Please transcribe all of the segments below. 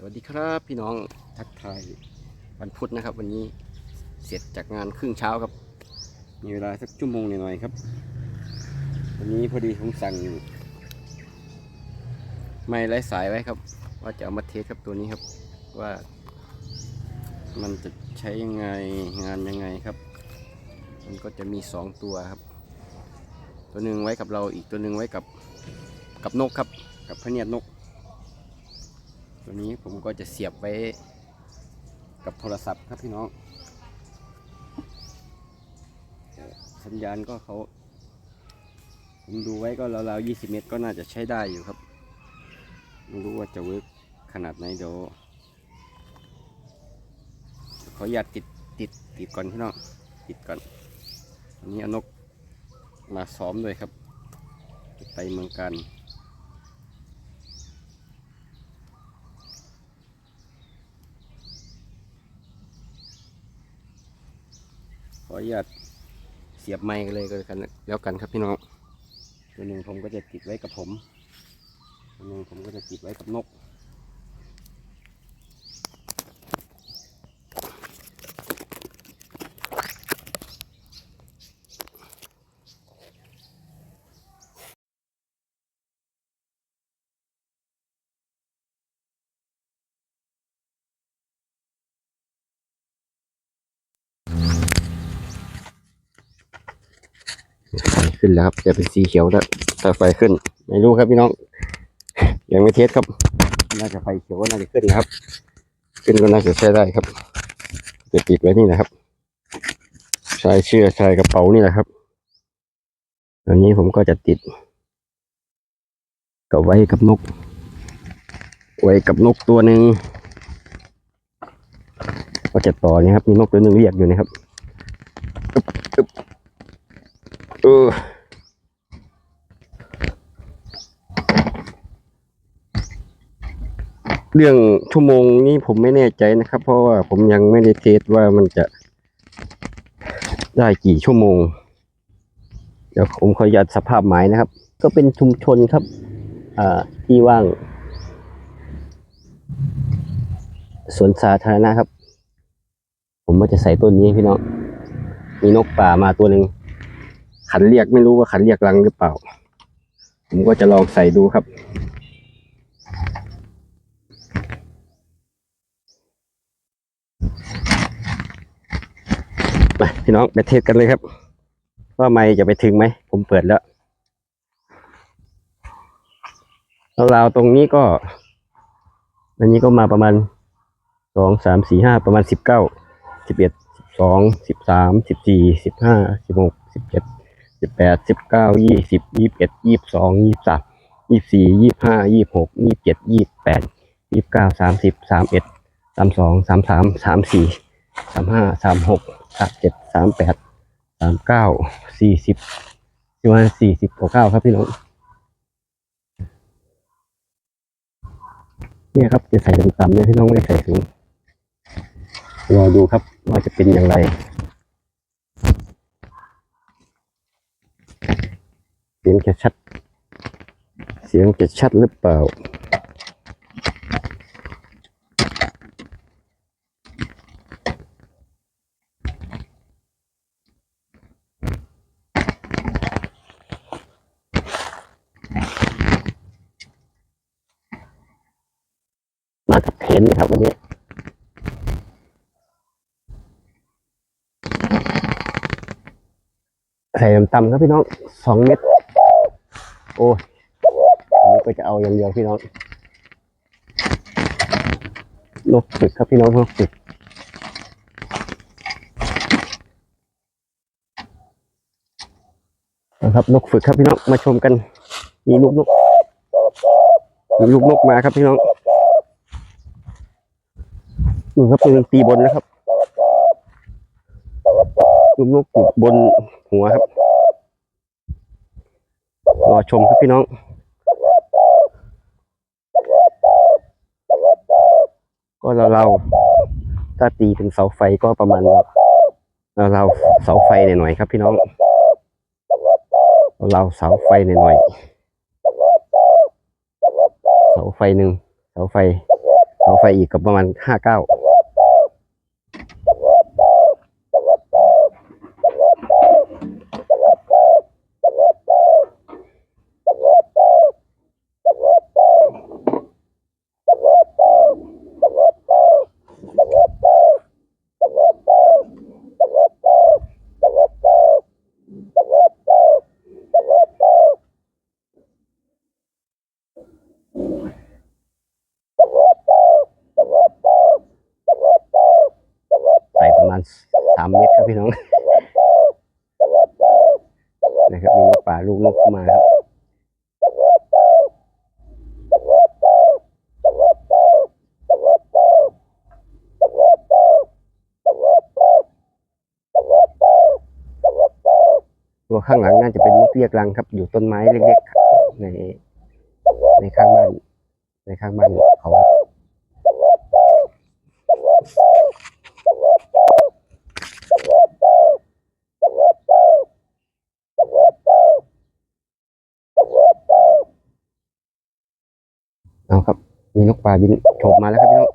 สวัสดีครับพี่น้องทักทายวันพุธนะครับ วันนี้เสร็จจากงานครึ่งเช้าครับ มีเวลาสักชั่วโมงหน่อยๆครับ วันนี้พอดีผมสั่งไม่ไร้สายไว้ครับ ว่าจะเอามาเทสครับตัวนี้ครับ ว่ามันจะใช้ยังไงงานยังไงครับ มันก็จะมีสองตัวครับ ตัวหนึ่งไว้กับเราอีกตัวหนึ่งไว้กับกับนกครับ กับพะเนียดนก ตัวนี้ผมก็จะเสียบไว้กับโทรศัพท์ครับพี่น้อง สัญญาณก็เขาผมดูไว้ก็ราวๆ20 เมตรก็น่าจะใช้ได้อยู่ครับไม่รู้ว่าจะเวิร์กขนาดไหนเดี๋ยวขออยากติดติดติดก่อนพี่น้องติดก่อนอันนี้อนกมาซ้อมด้วยครับ ไปเมืองกัน ขออนุญาตเสียบไม้กันเลยก็แล้วกันแล้วกันครับพี่น้องตัวหนึ่งผมก็จะติดไว้กับผมตัวหนึ่งผมก็จะติดไว้กับนก ไฟขึ้นแล้วครับ จะเป็นสีเขียวแล้วถ้าไฟขึ้น ไม่รู้ครับพี่น้อง ยังไม่เทสครับ น่าจะไฟเขียวน่าจะขึ้นนะครับ ขึ้นก็น่าจะใช้ได้ครับจะติดไว้นี่นะครับ ใชายเชือกใชายกระเป๋านี่แหละครับอันนี้ผมก็จะติดกับไว้กับนก ไว้กับนกตัวหนึ่งก็จะต่อนี่ครับ มีนกตัวหนึ่งเรียกอยู่นะครับอึ๊บ เออเรื่องชั่วโมงนี้ผมไม่แน่ใจนะครับ เพราะว่าผมยังไม่ได้เทสว่ามันจะได้กี่ชั่วโมง เดี๋ยวผมขออนุญาตสภาพหมายนะครับ ก็เป็นชุมชนครับที่ว่างสวนสาธารณะครับ ผมว่าจะใส่ต้นนี้พี่น้องมีนกป่ามาตัวหนึ่ง ขันเรียกไม่รู้ว่าขันเรียกรังหรือเปล่า ผมก็จะลองใส่ดูครับ ไปพี่น้องไปเทสกันเลยครับ ว่าไม่จะไปถึงไหม ผมเปิดแล้วราวๆตรงนี้ก็อันนี้ก็มาประมาณสองสามสี่ห้าประมาณสิบเก้าสิบเอ็ดสิบสองสิบสามสิบสี่สิบห้าสิบหกสิบเจ็ด สิบแปดสิบเก้ายี่สิบยี่สิบเอ็ดยี่สิบสองยี่สิบสามยี่สิบสี่ยี่สิบห้ายี่สิบหกยี่สิบเจ็ดยี่สิบแปดยี่สิบเก้าสามสิบสามเอ็ดสามสองสามสามสามสี่สามห้าสามหกสามเจ็ดสามแปดสามเก้าสี่สิบประมาณสี่สิบกว่าเก้าครับพี่น้องเนี่ยครับจะใส่ต่ำๆเนี่ยพี่น้องไม่ใส่สูงรอดูครับว่าจะเป็นอย่างไร เสียงจะชัด เสียงจะชัดหรือเปล่า มากับเทนครับวันนี้ ใส่ ต่ำครับพี่น้องสองเม็ดโอ้ยนี้ก็จะเอาอย่างเดียวพี่น้องนกฝึกครับพี่น้องนกฝึกนะครับนกฝึกครับพี่น้องมาชมกัน มีลูกนกมีลูกนกมาครับพี่น้องดูครับตัวหนึงตีบนนะครับลูกนกอยู่บนหัวครับ รอชมครับพี่น้อง ก็เราเราๆถ้าตีเป็นเสาไฟก็ประมาณเราเราเสาไฟหน่อยๆครับพี่น้อง เราเสาไฟหน่อยๆเสาไฟหนึ่งเสาไฟเสาไฟอีกก็ประมาณห้าเก้า สามเมตรครับพี่น้องนะครับมีนกป่าลูกนกเข้ามาครับตัวข้างหลังน่าจะเป็นนกเรียกรังครับ อยู่ต้นไม้เล็กๆในในข้างบ้าน ในข้างบ้านเขาเอาครับ มีนก ป่าบินโฉบมาแล้วครับพี่น้อง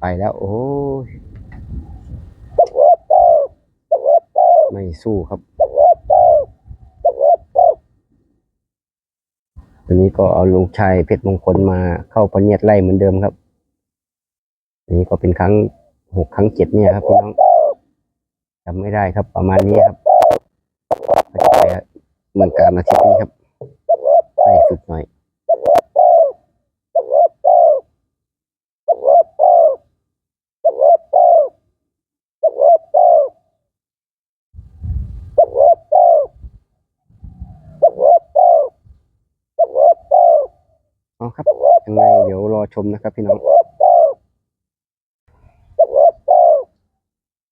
ไปแล้ว โอ้ยไม่สู้ครับตอนนี้ก็เอาลุงชายเพชรมงคลมาเข้าพระเนียดไล่เหมือนเดิมครับอันนี้ก็เป็นครั้งหกครั้งเจ็ดเนี่ยครับพี่น้องจำไม่ได้ครับประมาณนี้ครับ ก็จะไปเมืองการอาทิตย์นี้ครับไปฝึกหน่อยเอาครับยังไงเดี๋ยวรอชมนะครับพี่น้อง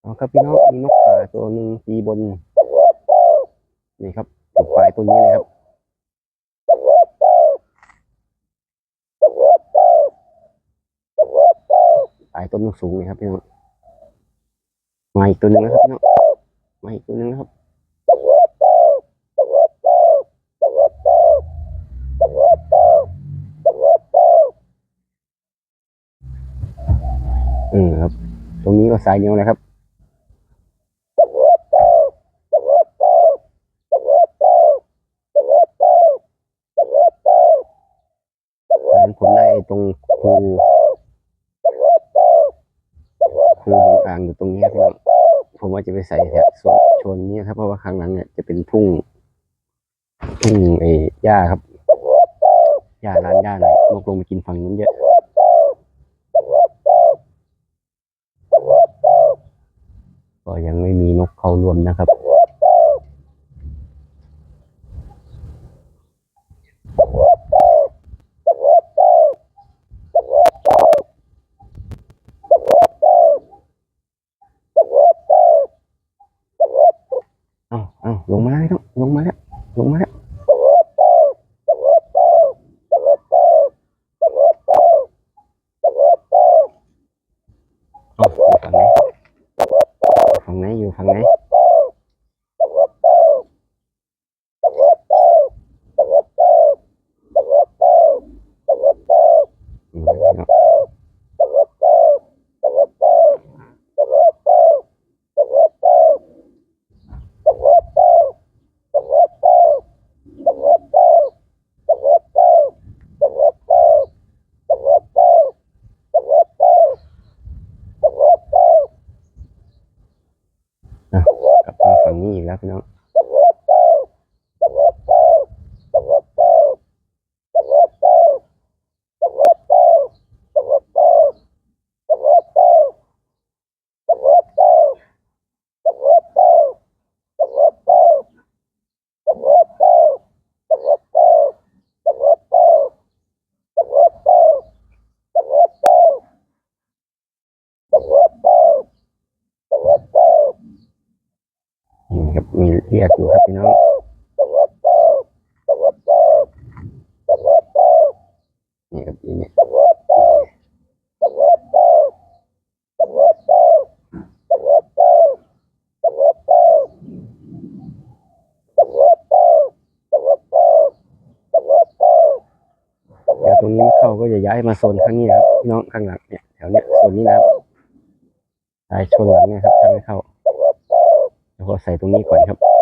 เอาครับพี่น้องมีนกป่าตัวหนึ่งตีบน นี่ครับตกปลายตัวนี้เลยครับปลายต้นสูงเลยครับพี่น้องมาอีกตัวหนึ่งนะครับพี่น้องมาอีกตัวหนึ่งนะครับอืมครับ ตรงนี้ก็สายเดียวเลยครับ รงครูครูบางอ่างอยู่ตรงนี้ครับผมว่าจะไปใส่แถบส่วนชนนี้ครับเพราะว่าข้างหลังเนี่ยจะเป็นทุ่ง ทุ่งเอ้หญ้าครับหญ้าร้านหญ้าหน่อยนกลงไปกินฝั่งนู้นเยอะก็ยังไม่มีนกเข้ารวมนะครับ ยกอยู่ครับพี่น้องนี่ครับอีนี่รงนี้เข้าก็จะย้ายมาโซนข้างนี้ครับน้องข้างหลังเนี่ยแถวเนี้ยโซนนี้นะครับสายชนหลังเนี่ยครับทางเข้าเล้วก็ใส่ตรงนี้ก่อนครับ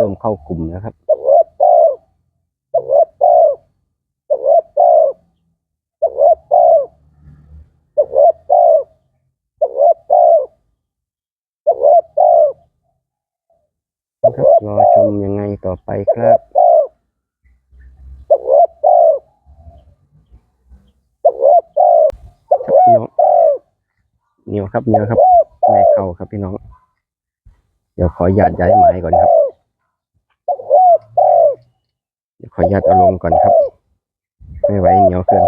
ริ่มเข้ากลุ่มแล้วครับนะครับ รอชมยังไงต่อไปครับครับพี่น้องเหนียวครับเหนียวครับ ไม่เข้าครับพี่น้อง เดี๋ยวขอหยาดย้ายหมายก่อนครับ เดี๋ยวขอหยาดเอาลงก่อนครับ ไม่ไหวเหนียวเกิน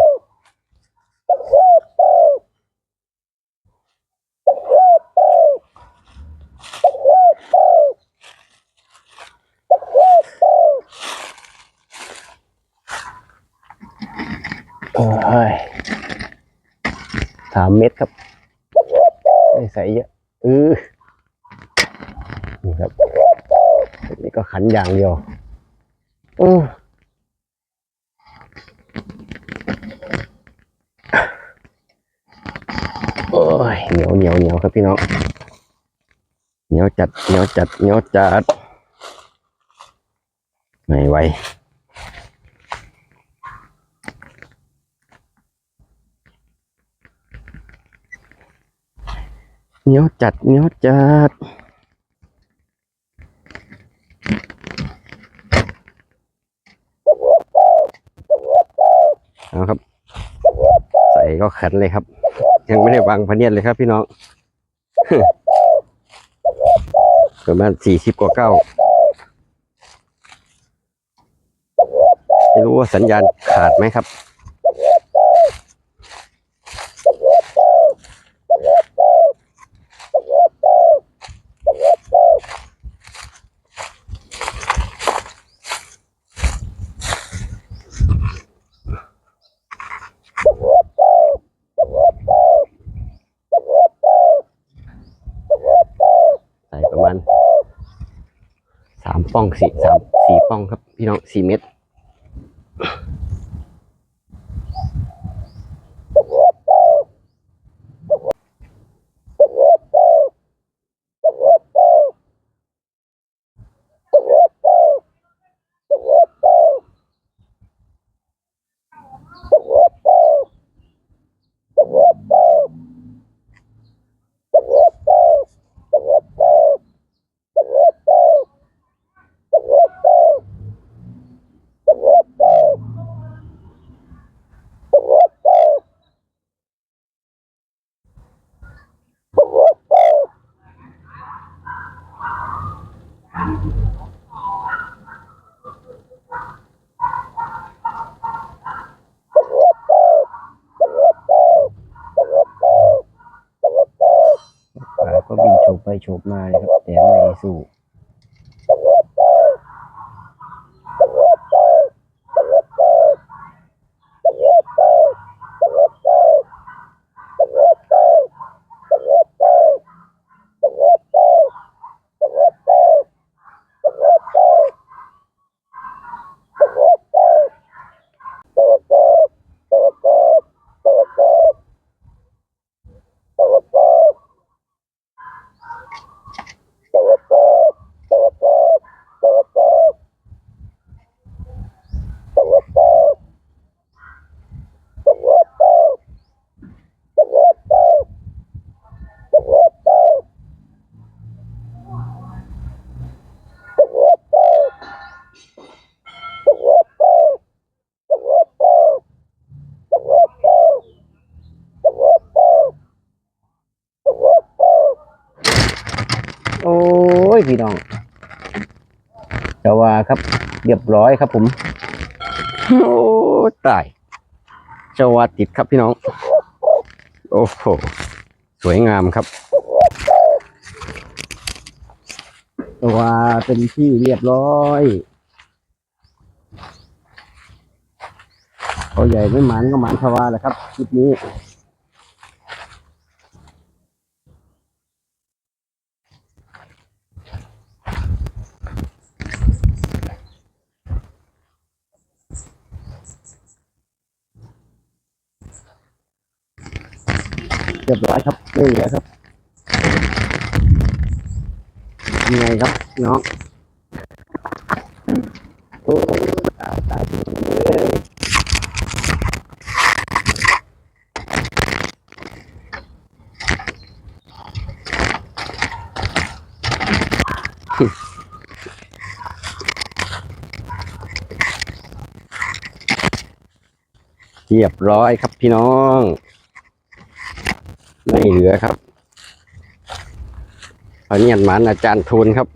โอ้ยสามเม็ดครับไม่ใส่เยอะเออนี่ครับนี่ก็ขันอย่างเดียวเออโอ้ย เหนียวเหนียวเหนียวครับพี่น้องเหนียวจัดเหนียวจัดเหนียวจัดไม่ไหวเหนียวจัดเหนียวจัดเอาครับ ใส่ก็ขันเลยครับ ยังไม่ได้วางพเนียดเลยครับพี่น้องประมาณสี่สิบกว่าเก้าไม่รู้ว่าสัญญาณขาดไหมครับ ประมาณสามป้องสี่สามสี่ป้องครับ พี่น้องสี่เม็ดปลาก็บิน โฉบไมาเลยครับแต่ไม่สู้ พี่น้องจะว่าครับ เรียบร้อยครับผม โอ้ตายจะว่าติดครับพี่น้อง โอ้โห สวยงามครับตัวเป็นที่เรียบร้อยเขาใหญ่ไม่หมันก็หมันทวาแหละครับคลิปนี้ รียบร้อยครับไม่เหลือครับยังไงครับน้องโอ้ตายตายเลยเรียบร้อยครับพี่น้อง ไม่เหลือครับอเนียนหมันอาจารย์ทูลครับ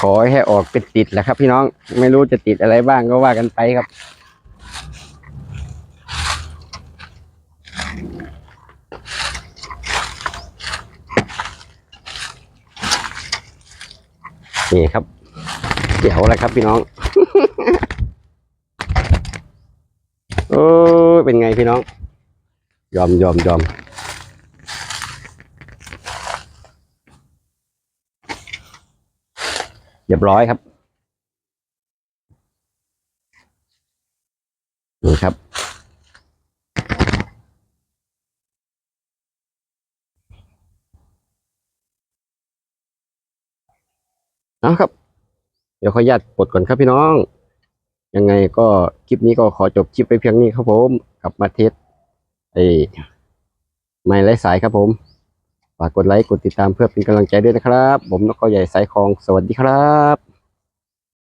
ขอให้ออกเป็นติดแหละครับ พี่น้องไม่รู้จะติดอะไรบ้างก็ว่ากันไปครับนี่ครับเดี๋ยวอะไรครับพี่น้อง โอ้เป็นไงพี่น้อง ยอมยอมยอมเรียบร้อยครับนี่ครับเอาครับ เดี๋ยวขออนุญาตปลดก่อนครับพี่น้อง ยังไงก็คลิปนี้ก็ขอจบคลิปไปเพียงนี้ครับผม กลับมาเทส ไอ้ไม่ไร้สายครับผมฝากกดไลค์กดติดตามเพื่อเป็นกำลังใจด้วยนะครับ ผมนกเขาใหญ่สายคลองสวัสดีครับ